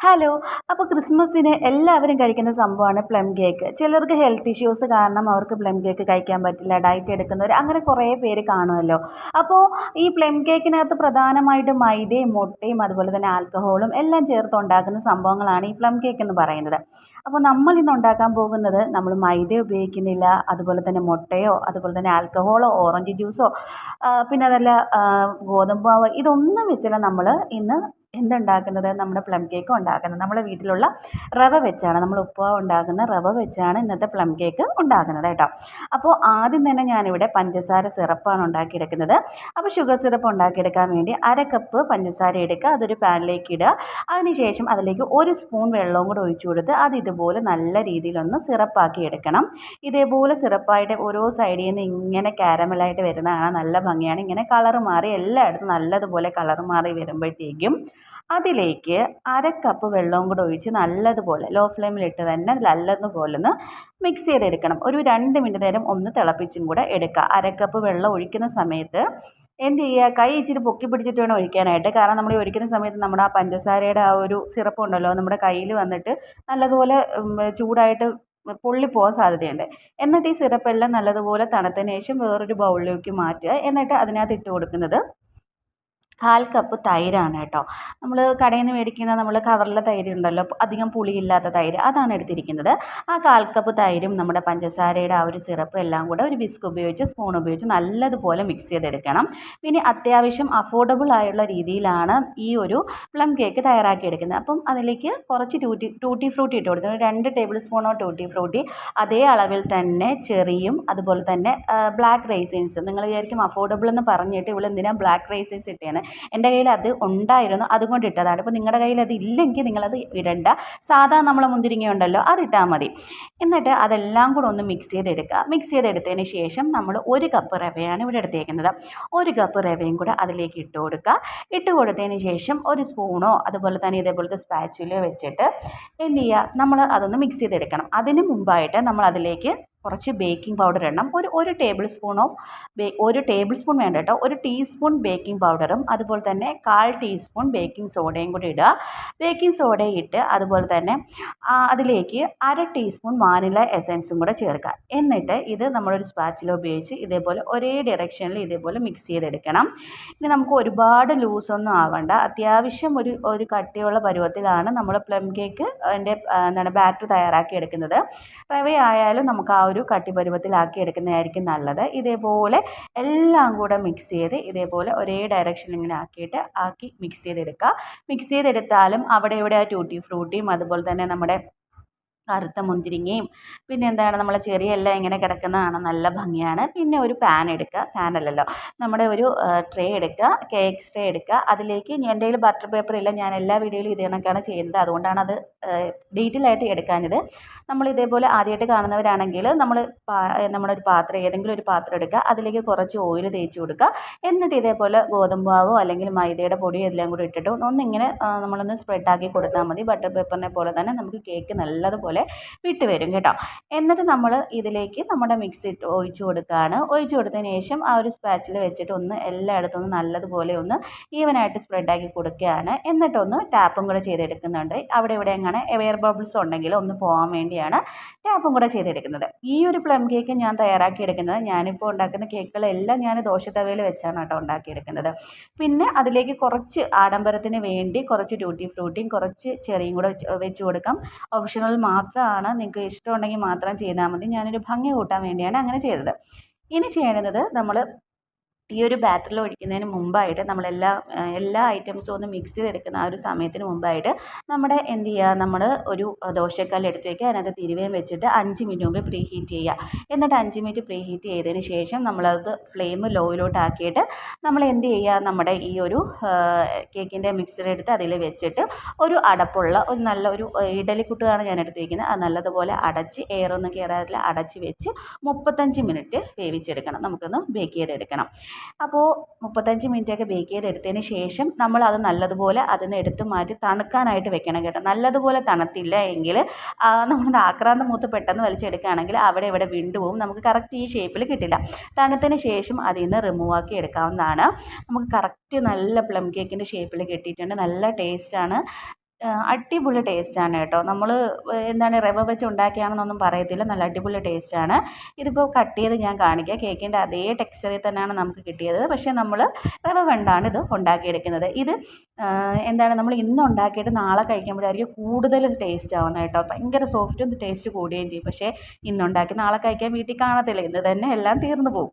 Hello അപ്പോൾ ക്രിസ്മസിന് എല്ലാവരും കഴിക്കുന്ന സംഭവമാണ് പ്ലം കേക്ക്. ചിലർക്ക് ഹെൽത്ത് ഇഷ്യൂസ് കാരണം അവർക്ക് പ്ലം കേക്ക് കഴിക്കാൻ പറ്റില്ല ഡയറ്റ് എടുക്കുന്നവർ അങ്ങനെ കുറേ പേര് കാണുമല്ലോ. അപ്പോൾ ഈ പ്ലം കേക്കിനകത്ത് പ്രധാനമായിട്ടും മൈദയും മുട്ടയും അതുപോലെ തന്നെ ആൽക്കഹോളും എല്ലാം ചേർത്ത് ഉണ്ടാക്കുന്ന സംഭവങ്ങളാണ് ഈ പ്ലം കേക്ക് എന്ന് പറയുന്നത്. അപ്പോൾ നമ്മൾ ഇന്ന് ഉണ്ടാക്കാൻ പോകുന്നത് നമ്മൾ മൈദ ഉപയോഗിക്കുന്നില്ല അതുപോലെ തന്നെ മുട്ടയോ അതുപോലെ തന്നെ ആൽക്കഹോളോ ഓറഞ്ച് ജ്യൂസോ പിന്നെ അതല്ല ഗോതമ്പ് ഇതൊന്നും വെച്ചല്ല നമ്മൾ ഇന്ന് എന്തുണ്ടാക്കുന്നത്? നമ്മുടെ പ്ലം കേക്ക് ഉണ്ടാക്കുന്നത്. നമ്മുടെ വീട്ടിലുള്ള റവ വെച്ചാണ് നമ്മൾ ഉപ്പ ഉണ്ടാക്കുന്ന റവ വെച്ചാണ് ഇന്നത്തെ പ്ലം കേക്ക് ഉണ്ടാക്കുന്നത് കേട്ടോ. അപ്പോൾ ആദ്യം തന്നെ ഞാനിവിടെ പഞ്ചസാര സിറപ്പാണ് ഉണ്ടാക്കിയെടുക്കുന്നത്. അപ്പോൾ ഷുഗർ സിറപ്പ് ഉണ്ടാക്കിയെടുക്കാൻ വേണ്ടി അര കപ്പ് പഞ്ചസാര എടുക്കുക അതൊരു പാനിലേക്ക് ഇടുക. അതിനുശേഷം അതിലേക്ക് ഒരു സ്പൂൺ വെള്ളവും കൂടെ ഒഴിച്ചു കൊടുത്ത് അത് ഇതുപോലെ നല്ല രീതിയിലൊന്ന് സിറപ്പാക്കി എടുക്കണം. ഇതേപോലെ സിറപ്പായിട്ട് ഓരോ സൈഡിൽ നിന്ന് ഇങ്ങനെ കാരമലായിട്ട് വരുന്നതാണ് നല്ല ഭംഗിയാണ്. ഇങ്ങനെ കളർ മാറി എല്ലായിടത്തും നല്ലതുപോലെ കളർ മാറി വരുമ്പോഴത്തേക്കും അതിലേക്ക് അര കപ്പ് വെള്ളവും കൂടെ ഒഴിച്ച് നല്ലതുപോലെ ലോ ഫ്ലെയിമിലിട്ട് തന്നെ നല്ലതുപോലെ ഒന്ന് മിക്സ് ചെയ്തെടുക്കണം. ഒരു രണ്ട് മിനിറ്റ് നേരം ഒന്ന് തിളപ്പിച്ചും കൂടെ എടുക്കുക. അര കപ്പ് വെള്ളം ഒഴിക്കുന്ന സമയത്ത് എന്ത് ചെയ്യുക? കൈ ഇച്ചിരി പൊക്കി പിടിച്ചിട്ട് വേണം ഒഴിക്കാനായിട്ട്. കാരണം നമ്മൾ ഒഴിക്കുന്ന സമയത്ത് നമ്മുടെ ആ പഞ്ചസാരയുടെ ആ ഒരു സിറപ്പ് ഉണ്ടല്ലോ നമ്മുടെ കയ്യിൽ വന്നിട്ട് നല്ലതുപോലെ ചൂടായിട്ട് പൊള്ളിപ്പോകാൻ സാധ്യതയുണ്ട്. എന്നിട്ട് ഈ സിറപ്പെല്ലാം നല്ലതുപോലെ തണുത്തതിന് ശേഷം വേറൊരു ബൗളിലേക്ക് മാറ്റുക. എന്നിട്ട് അതിനകത്ത് ഇട്ട് കൊടുക്കുന്നത് കാൽ കപ്പ് തൈരാണ് കേട്ടോ. നമ്മൾ കടയിൽ നിന്ന് മേടിക്കുന്ന നമ്മൾ കവറിലെ തൈര് ഉണ്ടല്ലോ അധികം പുളിയില്ലാത്ത തൈര് അതാണ് എടുത്തിരിക്കുന്നത്. ആ കാൽ കപ്പ് തൈരും നമ്മുടെ പഞ്ചസാരയുടെ ആ ഒരു സിറപ്പ് എല്ലാം കൂടെ ഒരു ബിസ്ക് ഉപയോഗിച്ച് സ്പൂൺ ഉപയോഗിച്ച് നല്ലതുപോലെ മിക്സ് ചെയ്തെടുക്കണം. പിന്നെ അത്യാവശ്യം അഫോർഡബിൾ ആയുള്ള രീതിയിലാണ് ഈ ഒരു പ്ലം കേക്ക് തയ്യാറാക്കി എടുക്കുന്നത് അപ്പം അതിലേക്ക് കുറച്ച് ടൂട്ടി ടൂട്ടി ഫ്രൂട്ടി ഇട്ട് കൊടുത്തു രണ്ട് ടേബിൾ സ്പൂണോ ടൂട്ടി ഫ്രൂട്ടി അതേ അളവിൽ തന്നെ ചെറിയും അതുപോലെ തന്നെ ബ്ലാക്ക് റൈസിൻസും. നിങ്ങൾ വിചാരിക്കും അഫോർഡബിൾ എന്ന് പറഞ്ഞിട്ട് ഇവിടെ എന്തിനാണ് ബ്ലാക്ക് റൈസിൻസ് ഇട്ടേന്ന്. എന്റെ കയ്യിൽ അത് ഉണ്ടായിരുന്നു അതുകൊണ്ട് ഇട്ടതാണ്. ഇപ്പോൾ നിങ്ങളുടെ കയ്യിൽ അത് ഇല്ലെങ്കിൽ നിങ്ങളത് ഇടണ്ട. സാധാ നമ്മളെ മുന്തിരിങ്ങ ഉണ്ടല്ലോ അതിട്ടാൽ മതി. എന്നിട്ട് അതെല്ലാം കൂടെ ഒന്ന് മിക്സ് ചെയ്തെടുക്കുക. മിക്സ് ചെയ്തെടുത്തതിന് ശേഷം നമ്മൾ ഒരു കപ്പ് റവയാണ് ഇവിടെ എടുത്തേക്കുന്നത്. ഒരു കപ്പ് റവയും കൂടെ അതിലേക്ക് ഇട്ട് കൊടുക്കുക. ഇട്ട് കൊടുത്തതിന് ശേഷം ഒരു സ്പൂണോ അതുപോലെ തന്നെ ഇതേപോലത്തെ സ്പാച്ചിലോ വെച്ചിട്ട് എന്ത് ചെയ്യുക? നമ്മൾ അതൊന്ന് മിക്സ് ചെയ്തെടുക്കണം. അതിന് മുമ്പായിട്ട് നമ്മൾ അതിലേക്ക് കുറച്ച് ബേക്കിംഗ് പൗഡർ എണ്ണം. ഒരു ഒരു ടേബിൾ സ്പൂൺ ഓഫ് ബേ ഒരു ടേബിൾ സ്പൂൺ വേണ്ട കേട്ടോ. ഒരു ടീസ്പൂൺ ബേക്കിംഗ് പൗഡറും അതുപോലെ തന്നെ കാൽ ടീസ്പൂൺ ബേക്കിംഗ് സോഡയും കൂടി ഇടുക. ബേക്കിംഗ് സോഡ ഇട്ട് അതുപോലെ തന്നെ അതിലേക്ക് അര ടീസ്പൂൺ വാനില എസൻസും കൂടെ ചേർക്കുക. എന്നിട്ട് ഇത് നമ്മളൊരു സ്പാച്ചില ഉപയോഗിച്ച് ഇതേപോലെ ഒരേ ഡയറക്ഷനിൽ ഇതേപോലെ മിക്സ് ചെയ്തെടുക്കണം. ഇനി നമുക്ക് ഒരുപാട് ലൂസൊന്നും ആവണ്ട. അത്യാവശ്യം ഒരു ഒരു കട്ടിയുള്ള പരുവത്തിലാണ് നമ്മൾ പ്ലം കേക്ക് അതിന്റെ എന്താണ് ബാറ്റർ തയ്യാറാക്കി എടുക്കുന്നത്. റവയായാലും നമുക്ക് ആ ഒരു കട്ടിപ്പരുവത്തിലാക്കി എടുക്കുന്നതായിരിക്കും നല്ലത്. ഇതേപോലെ എല്ലാം കൂടെ മിക്സ് ചെയ്ത് ഇതേപോലെ ഒരേ ഡയറക്ഷനിൽ ഇങ്ങനെ ആക്കിയിട്ട് ആക്കി മിക്സ് ചെയ്തെടുക്കുക. മിക്സ് ചെയ്തെടുത്താലും അവിടെ ഇവിടെ ആ ടൂട്ടി ഫ്രൂട്ടിയും അതുപോലെ തന്നെ നമ്മുടെ കറുത്ത മുന്തിരിങ്ങയും പിന്നെ എന്താണ് നമ്മളെ ചെറിയെല്ലാം ഇങ്ങനെ കിടക്കുന്നതാണ് നല്ല ഭംഗിയാണ്. പിന്നെ ഒരു പാൻ എടുക്കുക. പാൻ അല്ലല്ലോ. നമ്മുടെ ഒരു ട്രേ എടുക്കുക. കേക്ക് ട്രേ എടുക്കുക. അതിലേക്ക് എന്റെ കയ്യിൽ ബട്ടർ പേപ്പർ ഇല്ല. ഞാൻ എല്ലാ വീഡിയോയിലും ഇത് കണക്കാണ് ചെയ്യുന്നത്. അതുകൊണ്ടാണ് അത് ഡീറ്റെയിൽ ആയിട്ട് എടുക്കാഞ്ഞത്. നമ്മൾ ഇതേപോലെ ആദ്യമായിട്ട് കാണുന്നവരാണെങ്കിൽ നമ്മൾ നമ്മുടെ ഒരു പാത്രം ഏതെങ്കിലും ഒരു പാത്രം എടുക്കുക. അതിലേക്ക് കുറച്ച് ഓയിൽ തേച്ച് കൊടുക്കുക. എന്നിട്ട് ഇതേപോലെ ഗോതമ്പ് മാവോ അല്ലെങ്കിൽ മൈദയുടെ പൊടിയോ എല്ലാം കൂടി ഇട്ടിട്ട് ഒന്നിങ്ങനെ നമ്മളൊന്ന് സ്പ്രെഡാക്കി കൊടുത്താൽ മതി. ബട്ടർ പേപ്പറിനെ പോലെ തന്നെ നമുക്ക് കേക്ക് നല്ലതുപോലെ പോലെ വിട്ട് വരും കേട്ടോ. എന്നിട്ട് നമ്മൾ ഇതിലേക്ക് നമ്മുടെ മിക്സ് ഇട്ട് ഒഴിച്ചു കൊടുക്കുകയാണ് ഒഴിച്ചു കൊടുത്തതിന് ശേഷം ആ ഒരു സ്പാച്ചിൽ വെച്ചിട്ട് ഒന്ന് എല്ലായിടത്തും ഒന്ന് നല്ലതുപോലെ ഒന്ന് ഈവനായിട്ട് സ്പ്രെഡാക്കി കൊടുക്കുകയാണ്. എന്നിട്ടൊന്ന് ടാപ്പും കൂടെ ചെയ്തെടുക്കുന്നുണ്ട്. അവിടെ ഇവിടെ എങ്ങനെ എയർ ബബിൾസ് ഉണ്ടെങ്കിൽ ഒന്ന് പോകാൻ വേണ്ടിയാണ് ടാപ്പും കൂടെ ചെയ്തെടുക്കുന്നത്. ഈ ഒരു പ്ലം കേക്ക് ഞാൻ തയ്യാറാക്കി എടുക്കുന്നത് ഞാനിപ്പോൾ ഉണ്ടാക്കുന്ന കേക്കുകളെല്ലാം ഞാൻ ദോശത്തവയിൽ വെച്ചാണ് കേട്ടോ ഉണ്ടാക്കിയെടുക്കുന്നത് പിന്നെ അതിലേക്ക് കുറച്ച് ആഡംബരത്തിന് വേണ്ടി കുറച്ച് ട്യൂട്ടി ഫ്രൂട്ടിയും കുറച്ച് ചെറിയും കൂടെ വെച്ച് കൊടുക്കാം. ഓപ്ഷണൽ മാത്രം മാത്രമാണ് നിങ്ങൾക്ക് ഇഷ്ടമുണ്ടെങ്കിൽ മാത്രം ചെയ്താൽ മതി. ഞാനൊരു ഭംഗി കൂട്ടാൻ വേണ്ടിയാണ് അങ്ങനെ ചെയ്തത്. ഇനി ചെയ്യേണ്ടത് നമ്മൾ ഈ ഒരു ബാറ്ററിൽ ഒഴിക്കുന്നതിന് മുമ്പായിട്ട് നമ്മളെല്ലാ എല്ലാ ഐറ്റംസും ഒന്ന് മിക്സ് ചെയ്തെടുക്കുന്ന ആ ഒരു സമയത്തിന് മുമ്പായിട്ട് നമ്മുടെ എന്ത് ചെയ്യുക? നമ്മൾ ഒരു ദോശക്കല്ല് എടുത്ത് വയ്ക്കുക അതിനകത്ത് തിരുവേം വെച്ചിട്ട് അഞ്ച് മിനിറ്റ് മുമ്പ് പ്രീ ഹീറ്റ് ചെയ്യുക. എന്നിട്ട് അഞ്ച് മിനിറ്റ് പ്രീ ഹീറ്റ് ചെയ്തതിന് ശേഷം നമ്മളത് ഫ്ലെയിം ലോയിലോട്ട് ആക്കിയിട്ട് നമ്മൾ എന്ത് ചെയ്യുക? നമ്മുടെ ഈ ഒരു കേക്കിന്റെ മിക്സർ എടുത്ത് അതിൽ വെച്ചിട്ട് ഒരു അടപ്പുള്ള ഒരു നല്ല ഒരു ഇഡലിക്കുട്ടുകയാണ് ഞാൻ എടുത്തിരിക്കുന്നത്. അത് നല്ലതുപോലെ അടച്ച് എയറൊന്നും കയറാതില്ല അടച്ച് വെച്ച് മുപ്പത്തഞ്ച് മിനിറ്റ് വേവിച്ചെടുക്കണം. നമുക്കൊന്ന് ബേക്ക് ചെയ്തെടുക്കണം. അപ്പോൾ മുപ്പത്തഞ്ച് മിനിറ്റൊക്കെ ബേക്ക് ചെയ്തെടുത്തതിന് ശേഷം നമ്മൾ അത് നല്ലതുപോലെ അതിൽ നിന്ന് എടുത്ത് മാറ്റി തണുക്കാനായിട്ട് വെക്കണം കേട്ടോ. നല്ലതുപോലെ തണുത്തില്ല എങ്കിൽ നമ്മൾ ആക്രാന്തം മൂത്ത് പെട്ടെന്ന് വലിച്ചെടുക്കുകയാണെങ്കിൽ അവിടെ ഇവിടെ വിണ്ടു പോവും. നമുക്ക് കറക്റ്റ് ഈ ഷേപ്പിൽ കിട്ടില്ല. തണുത്തതിന് ശേഷം അതിൽ നിന്ന് റിമൂവ് ആക്കി എടുക്കാവുന്നതാണ്. നമുക്ക് കറക്റ്റ് നല്ല പ്ലം കേക്കിന്റെ ഷേപ്പിൽ കിട്ടിയിട്ടുണ്ട്. നല്ല ടേസ്റ്റാണ് അടിപൊളി ടേസ്റ്റാണ് കേട്ടോ. നമ്മൾ എന്താണ് റവ വെച്ച് ഉണ്ടാക്കിയാണെന്നൊന്നും പറയത്തില്ല. നല്ല അടിപൊളി ടേസ്റ്റാണ് ഇതിപ്പോൾ കട്ട് ചെയ്ത് ഞാൻ കാണിക്കാം. കേക്കിന്റെ അതേ ടെക്സ്ചറിൽ തന്നെയാണ് നമുക്ക് കിട്ടിയത്. പക്ഷേ നമ്മൾ റവ കൊണ്ടാണ് ഇത് ഉണ്ടാക്കിയെടുക്കുന്നത്. ഇത് എന്താണ് നമ്മൾ ഇന്ന് ഉണ്ടാക്കിയിട്ട് നാളെ കഴിക്കുമ്പോഴായിരിക്കും കൂടുതൽ ടേസ്റ്റ് ആവുന്നത് കേട്ടോ. ഭയങ്കര സോഫ്റ്റും ടേസ്റ്റ് കൂടുകയും ചെയ്യും. പക്ഷേ ഇന്നുണ്ടാക്കി നാളെ കഴിക്കാൻ വീട്ടിൽ കാണത്തില്ല. ഇന്ന് തന്നെ എല്ലാം തീർന്നു പോകും.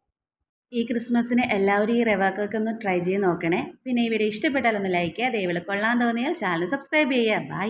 ഈ ക്രിസ്മസിന് എല്ലാവരും ഈ റവ ഒന്ന് ട്രൈ ചെയ്ത് നോക്കണേ. പിന്നെ ഈ വീഡിയോ ഇഷ്ടപ്പെട്ടാലൊന്ന് ലൈക്ക് ചെയ്യുക അതേപോലെ കൊള്ളാൻ തോന്നിയാൽ ചാനൽ സബ്സ്ക്രൈബ് ചെയ്യുക. ബൈ.